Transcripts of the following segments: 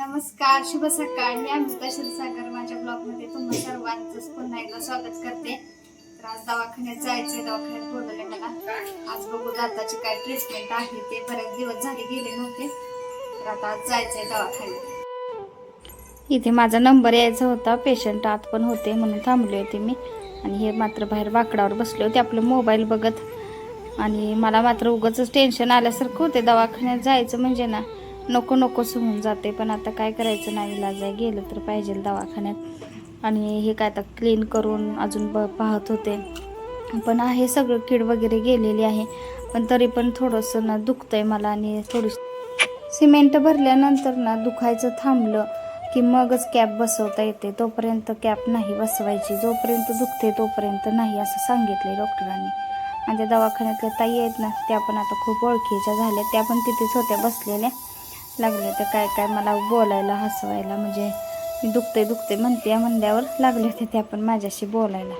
नमस्कार शुभ सकाळ. मी अमृता सागर माझ्या ब्लॉगमध्ये तुम्हा सर्वांचं पुन्हा एकदा स्वागत करते. तर आज दवाखान्यात जायचंय दवाखान्यात बोलवले मला. आज बघू दाताची काय ट्रीटमेंट आहे ते. बरेच दिवस झाले गेले नव्हते. तर आता आज जायचंय दवाखान्यात. इथे माझा नंबर यायचा होता. पेशंट आत पण होते म्हणून थांबले होते मी. आणि हे मात्र बाहेर वाकडावर बसले होते. आपलं मोबाईल बघत. आणि मला मात्र उगाच टेन्शन आल्यासारखं होते. दवाखान्यात जायचं म्हणजे ना नको नकोच होऊन जाते. पण आता काय करायचं? नाही इलाज आहे गेलं तर पाहिजे दवाखान्यात. आणि हे काय आता क्लीन करून अजून ब पाहत होते. पण आहे सगळं कीड वगैरे गेलेली आहे. पण तरी पण थोडंसं ना दुखतंय मला आणि थोडी सिमेंट भरल्यानंतर ना दुखायचं थांबलं की मगच कॅप बसवता येते. तोपर्यंत कॅप नाही बसवायची. जोपर्यंत दुखते तोपर्यंत नाही असं सांगितलंय डॉक्टरांनी. आणि त्या दवाखान्यातल्या ताई आहेत ना त्या पण आता खूप ओळखीच्या झाल्या. त्या पण तिथेच होत्या बसलेल्या. लागले तर काय काय मला बोलायला हसवायला म्हणजे दुखते दुखते म्हणते म्हणल्यावर लागले होते त्या पण माझ्याशी बोलायला.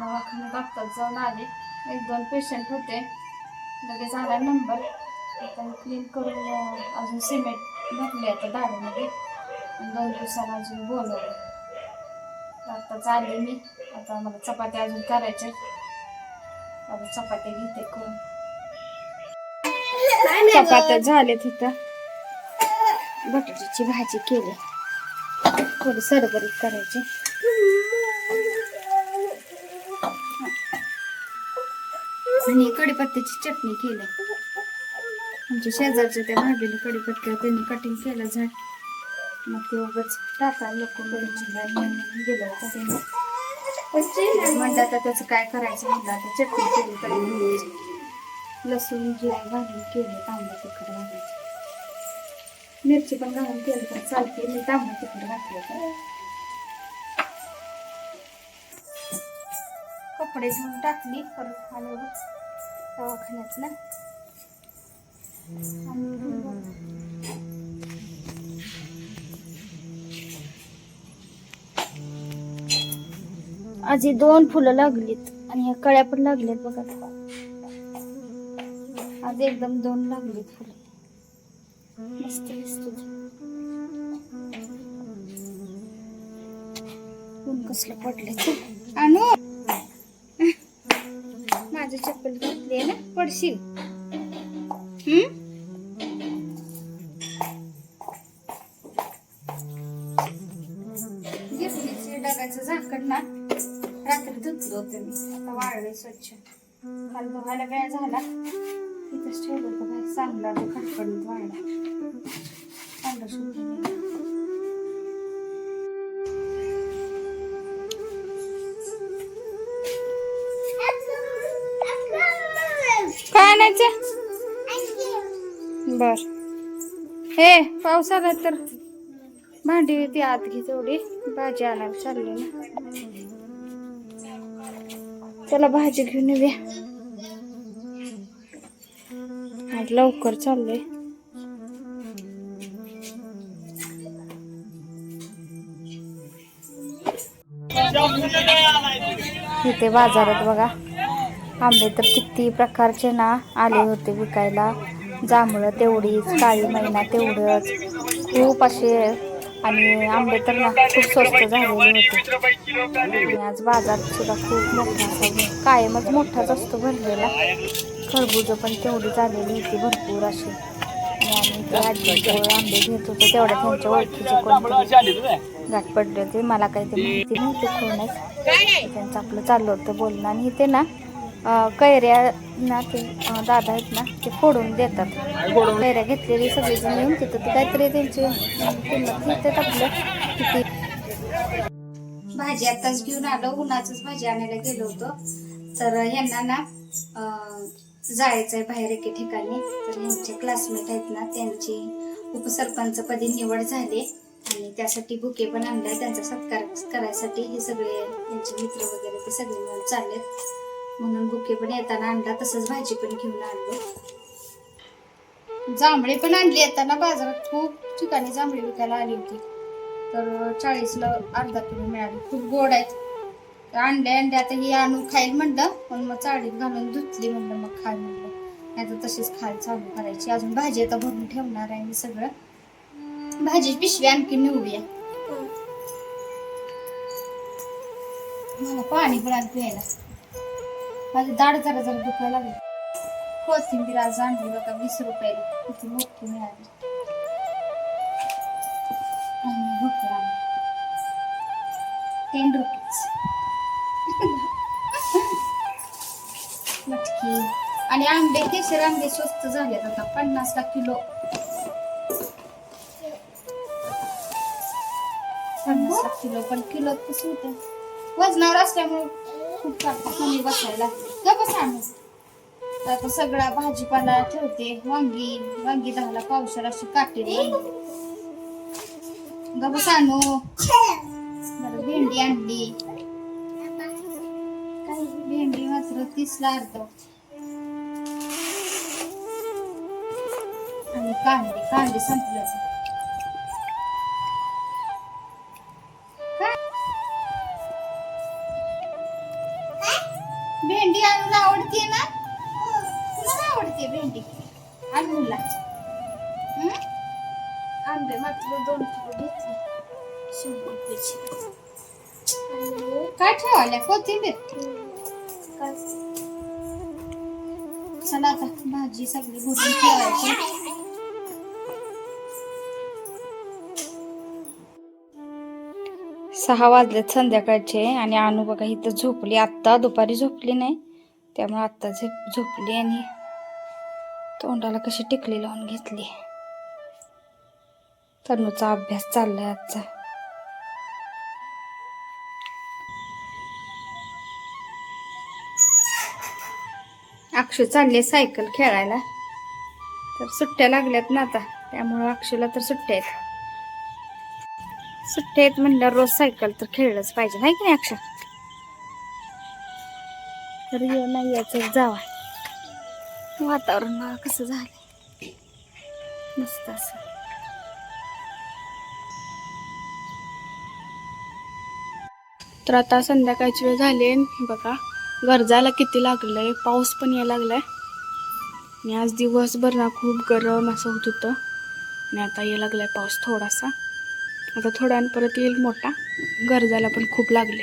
दवाखान्यात आत्ताच जाऊन आले. एक दोन पेशंट होते. लगेच आला नंबर आता क्लीन करून अजून सिमेंट भरले आता दाढीमध्ये. दोन दिवसाला अजून बोलवलं. आत्ताच आले मी. आता मला चपात्या अजून करायच्या अजून चपात्या घेते करून. चपात्या झाले तिथं बटाट्याची भाजी केली. थोडी सरबरीत करायची. आणि कडीपत्त्याची चटणी केली. आमच्या शेजारच्या त्या भाजीने कडीपत्त्या त्यांनी कटिंग केलं झाड. मग ते उगाच टाकायला लोक म्हणून गेलं म्हणलं आता त्याचं काय करायचं म्हणलं आता चटणी केली कडीपत्त्याची लसूण जिरा घालून केले तांबडा तिखट घालायचं. मिरची पण घालून केली पण चालते मी तांबडा तिखट घातलं तर कपडे धुवून टाकली परत आल्यावर दवाखान्यात ना. आजी दोन फुलं लागलीत आणि ह्या कळ्या पण लागल्यात बघा. आज एकदम दोन लागलीत फुलं. मस्त दिसत कसलं पडले आणि हम्म? डब्याचं झाकण ना. रात्री धुतलं होतं मी. आता स्वच्छ. काल धुवायला वेळ झाला. इथंच ठेवलं होतं चांगला तो खटखडीत वाळला. चांगलं बर. हे पावसाला तर भांडी ती आत घे तेवढी. भाजी आणायला चालली ना. चला भाजी घेऊन येऊया. आज लवकर चाललोय. इथे बाजारात बघा. आंबे तर किती प्रकारचे ना आले होते विकायला. जांभळं तेवढीच काळी मैना तेवढंच. खूप असे आणि आंबे तर ना खूप स्वस्त झालेले होते. आज बाजार सुद्धा खूप मोठा असा कायमच मोठाच असतो भरलेला. खरबुजं पण तेवढीच आलेली होती भरपूर अशी. आणि ते आजीजवळ आंबे घेत होतो तेवढ्या त्यांच्या ओळखीचे कोणतरी. गाठ पडले होते मला काही ते माहिती नव्हती कोणच. त्यांचं आपलं चाललं होतं बोलणं. आणि इथे ना कैऱ्या ना ते दादा आहेत ना ते फोडून देतात. कैऱ्या घेतलेली सगळेजण येऊन तिथं ते काहीतरी त्यांची किंमत घेतात आपलं किती भाजी आताच घेऊन आलो. उन्हाचंच भाजी आणायला गेलो होतो. तर ह्यांना ना अं, जायचं आहे बाहेर एके ठिकाणी. तर ह्यांचे क्लासमेट आहेत ना त्यांची उपसरपंचपदी निवड झाली. आणि त्यासाठी बुके पण आणलाय. त्यांचा सत्कार करायसाठी हे सगळे त्यांचे मित्र वगैरे ते सगळे मिळून चाललेत. म्हणून बुके पण येताना आणला तसंच भाजी पण घेऊन आणलो. जांभळे पण आणली येताना बाजारात खूप ठिकाणी जांभळे विकायला आली होती. तर चाळीसला अर्धा किलो मिळाली खूप गोड आहेत. अंडे अंडे आता ही आणून खाईल म्हणलं पण मग चाळीत घालून धुतली म्हणलं मग खाय म्हणलं. नाही तर तशीच खाय चालू करायची. अजून भाजी आता भरून ठेवणार आहे मी सगळं. भाजी पिशवी आणखी निवडूया मला पाणी पण आलं प्यायला माझी दाढ जरा जरा दुखायला लागली. कोथिंबीर हो, आज आणली बघा वीस रुपयाला किती मोठी मिळाली. आणि भरपूर टेन रुपीज मटकी. आणि आंबे केशर आंबे स्वस्त झालेत आता पन्नासला किलो. पन्नासला किलो पण किलो कसं होतं. वजनावर असल्यामुळे खूप कमी बसायला का बस आणू तर आता सगळा भाजीपाला ठेवते. वांगी वांगी दहाला पावसाला अशी काटेली गबस आणू. बरं भेंडी आणली. भेंडी मात्र तीसला अर्ध. आणि कांदे कांदे संपले. आवडते ना? तुला आवडते भेंडी. आणूला मात्र दोन किलो घेतले. शंभर रुपयाची काय ठेवाल्या कोथिंबीर. चला आता भाजी सगळी भरून ठेवायची. सहा वाजलेत संध्याकाळचे आणि अनु बघा इथं झोपली. आत्ता दुपारी झोपली नाही. त्यामुळे आत्ता झेप झोपली आणि तोंडाला कशी टिकली लावून घेतली. तनूचा अभ्यास चाललाय आजचा. अक्षू चालले सायकल खेळायला. तर सुट्ट्या लागल्यात ना आता त्यामुळं अक्षूला तर सुट्ट्या आहेत. सुट्ट्या आहेत म्हणल्यावर रोज सायकल तर खेळलंच पाहिजे नाही की नाही अक्षय तर ये नाही याचं जावा. वातावरण बघा कसं झालं मस्त असं. तर आता संध्याकाळची वेळ झाली आहे. बघा गरजाला किती लागलं आहे पाऊस पण यायला लागलाय. आणि आज दिवसभर ना खूप गरम असं होत होतं. आणि आता यायला लागलाय पाऊस थोडासा. आता थोड्या परत येईल मोठा. गरजाला पण खूप लागले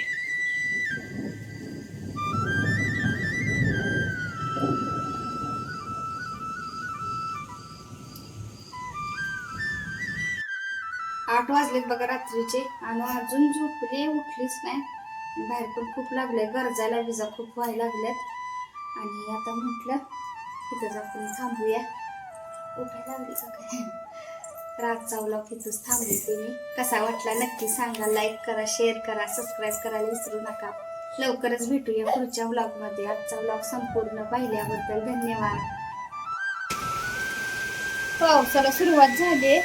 आठ वाजलेत बघा रात्रीचे. आणि अजून झोपली उठलीच नाही. बाहेर पण खूप लागले गरजायला विजा खूप व्हायला लागल्यात. आणि आता म्हटलं तिथंच आपण थांबूया. उठायला लागली का रात चावला तिथंच व्लॉग मी. कसा वाटला नक्की सांगा. लाईक करा शेअर करा सबस्क्राईब करायला विसरू नका. लवकरच भेटूया पुढच्या व्लॉगमध्ये आजचा व्लॉग संपूर्ण पाहिल्याबद्दल धन्यवाद. पावसाला सुरुवात झाली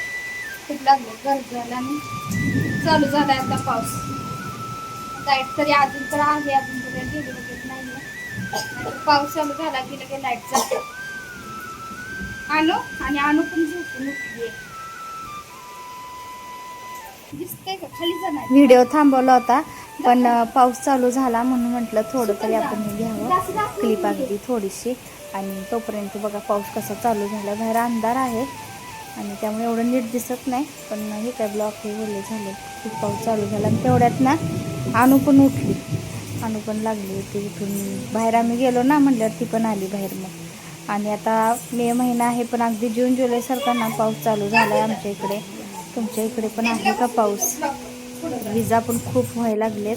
खूप लागलं गरजाला आणि चालू झालाय आता पाऊस. लाइट तरी अजून तर आहे अजून तरी गेली वगैरे नाही पाऊस चालू झाला की लगेच लाइट जाते. आणू आणि आणू पण झोपून उठली दिसतंय का? खाली जाणार व्हिडिओ थांबवला होता पण पाऊस चालू झाला म्हणून म्हटलं थोडं तरी आपण घ्यावं. क्लिप अगदी थोडीशी. आणि तोपर्यंत बघा पाऊस कसा चालू झाला. बाहेर अंधार आहे. आणि त्यामुळे एवढं नीट दिसत नाही पण हे काय ब्लॉक हे ओले झाले. खूप पाऊस चालू झाला आणि तेवढ्यात ना अनु पण उठली. अनु पण लागली होती उठून. बाहेर आम्ही गेलो ना म्हटल्यावर ती पण आली बाहेर मग. आणि आता मे महिना आहे पण अगदी जून जुलैसारखा ना पाऊस चालू झाला आहे आमच्या इकडे. तुमच्या इकडे पण आहे का पाऊस? विजा पण खूप व्हायला लागलेत.